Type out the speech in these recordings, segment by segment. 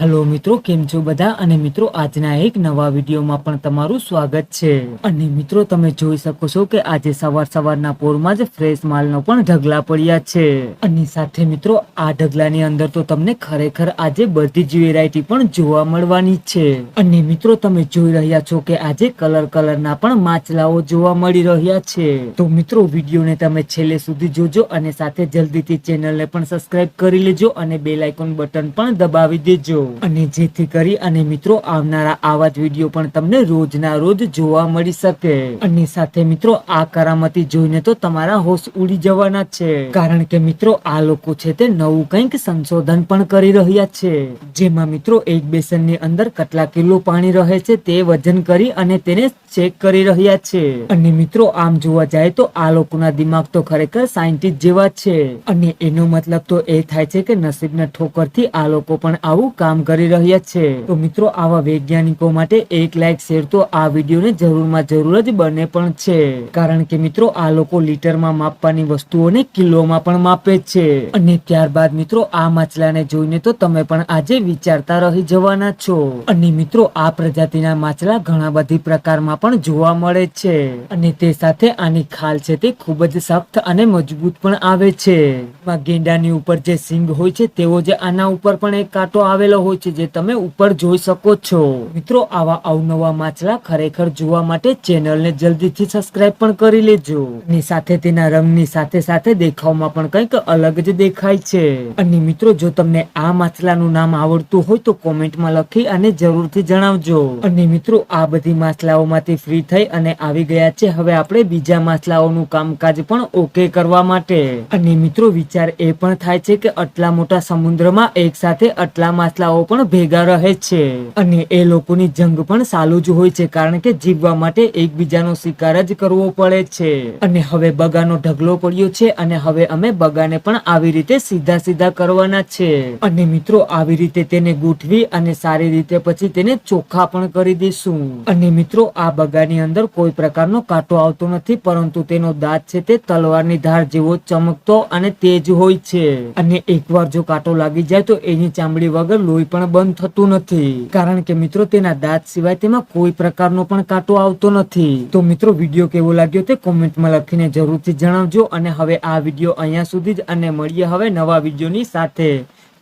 Hello મિત્રો, કેમ છો બધા? અને મિત્રો, આજના એક નવા વિડીયોમાં પણ તમારું સ્વાગત છે. અને મિત્રો, તમે જોઈ શકો છો કે આજે સવાર સવારના પોરમાં જ ફ્રેશ માલનો પણ ઢગલા પડ્યા છે. અને સાથે મિત્રો, આ ઢગલાની અંદર તો તમને ખરેખર આજે બધી જ વેરાયટી પણ જોવા મળવાની છે. અને મિત્રો, તમે જોઈ રહ્યા છો કે આજે કલર કલરના પણ માછલાઓ જોવા મળી રહ્યા છે. તો મિત્રો, વિડીયોને તમે છેલ્લે સુધી જોજો અને સાથે જલ્દીથી ચેનલને પણ સબસ્ક્રાઇબ કરી લેજો અને બેલ આઇકોન બટન પણ દબાવી દેજો. અને જેથી કરી અને મિત્રો, આવનારા આવા જ વીડિયો પણ તમને રોજના રોજ જોવા મળી શકે. અને સાથે મિત્રો, આ કરામતી જોઈને તો તમારા હોશ ઉડી જવાના છે. કારણ કે મિત્રો, આ લોકો છે તે નવું કંઈક સંશોધન પણ કરી રહ્યા છે. જેમાં મિત્રો, એક બેસનની અંદર કેટલા કિલો પાણી રહે છે તે વજન કરી અને તેને ચેક કરી રહ્યા છે. અને મિત્રો, આમ જોવા જાય તો આ લોકોના દિમાગ તો ખરેખર સાયન્ટિસ્ટ જેવા છે. અને એનો મતલબ તો એ થાય છે કે નસીબના ઠોકરથી આ લોકો પણ આવું કામ કરી રહ્યા છે. તો મિત્રો, આવા વૈજ્ઞાનિકો માટે એક લાઈક શેર તો આ વિડીયોને જરૂરમાં જરૂર જ બને પણ છે. કારણ કે મિત્રો, આ લોકો લીટરમાં માપવાની વસ્તુઓને કિલોમાં પણ માપે છે. અને ત્યારબાદ મિત્રો, આ માછલાને જોઈને તો તમે પણ આજે વિચારતા રહી જવાના છો. અને મિત્રો, આ પ્રજાતિના માછલા ઘણા બધી પ્રકારમાં પણ જોવા મળે છે. અને તે સાથે આની ખાલ છે તે ખૂબ જ સખ્ત અને મજબૂત પણ આવે છે. ગેંડાની ઉપર જે સિંગ હોય છે તેવો જ આના ઉપર પણ એક કાંટો આવેલો હોય છે જે તમે ઉપર જોઈ શકો છો. મિત્રો, આવા અવનવા માછલા ખરેખર જોવા માટે ચેનલને જલ્દીથી સબસ્ક્રાઇબ પણ કરી લેજો. અને સાથે તેના રંગની સાથે સાથે દેખાવમાં પણ કંઈક અલગ જ દેખાય છે. અને મિત્રો, જો તમને આ માછલાનું નામ આવડતું હોય તો કોમેન્ટમાં લખી અને જરૂરથી જણાવજો. અને મિત્રો, આ બધી માછલાઓમાંથી ફ્રી થઈ અને આવી ગયા છે. હવે આપણે બીજા માછલાઓનું કામકાજ પણ ઓકે કરવા માટે. અને મિત્રો, વિચાર એ પણ થાય છે કે આટલા મોટા સમુદ્રમાં એક સાથે આટલા માછલાઓ પણ ભેગા રહે છે. અને એ લોકોની જંગ પણ સાલું જ હોય છે કારણ કે જીવવા માટે એકબીજાનો શિકાર જ કરવો પડે છે. અને હવે બગાનો ઢગલો પડ્યો છે અને હવે અમે બગાને પણ આવી રીતે સીધા સીધા કરવાના છે. અને મિત્રો, આવી રીતે તેને ગોઠવી અને સારી રીતે પછી તેને ચોખ્ખા પણ કરી દઈશું. અને મિત્રો, આ બગાની અંદર કોઈ પ્રકારનો કાંટો આવતો નથી, પરંતુ તેનો દાંત છે તે તલવારની ધાર જેવો ચમકતો અને તેજ હોય છે. અને એકવાર જો કાંટો લાગી જાય તો એની ચામડી વગર લોહી પણ બંધ થતું નથી. કારણ કે મિત્રો, તેના દાંત સિવાય તેમાં કોઈ પ્રકારનો પણ કાંટો આવતો નથી. તો મિત્રો, વીડિયો કેવો લાગ્યો તે કોમેન્ટમાં લખીને જરૂરથી જણાવજો. અને હવે આ વીડિયો અહીંયા સુધી જ અને મળીએ હવે નવા વિડીયોની સાથે.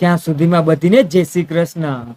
ત્યાં સુધીમાં બધીને જય શ્રી કૃષ્ણ.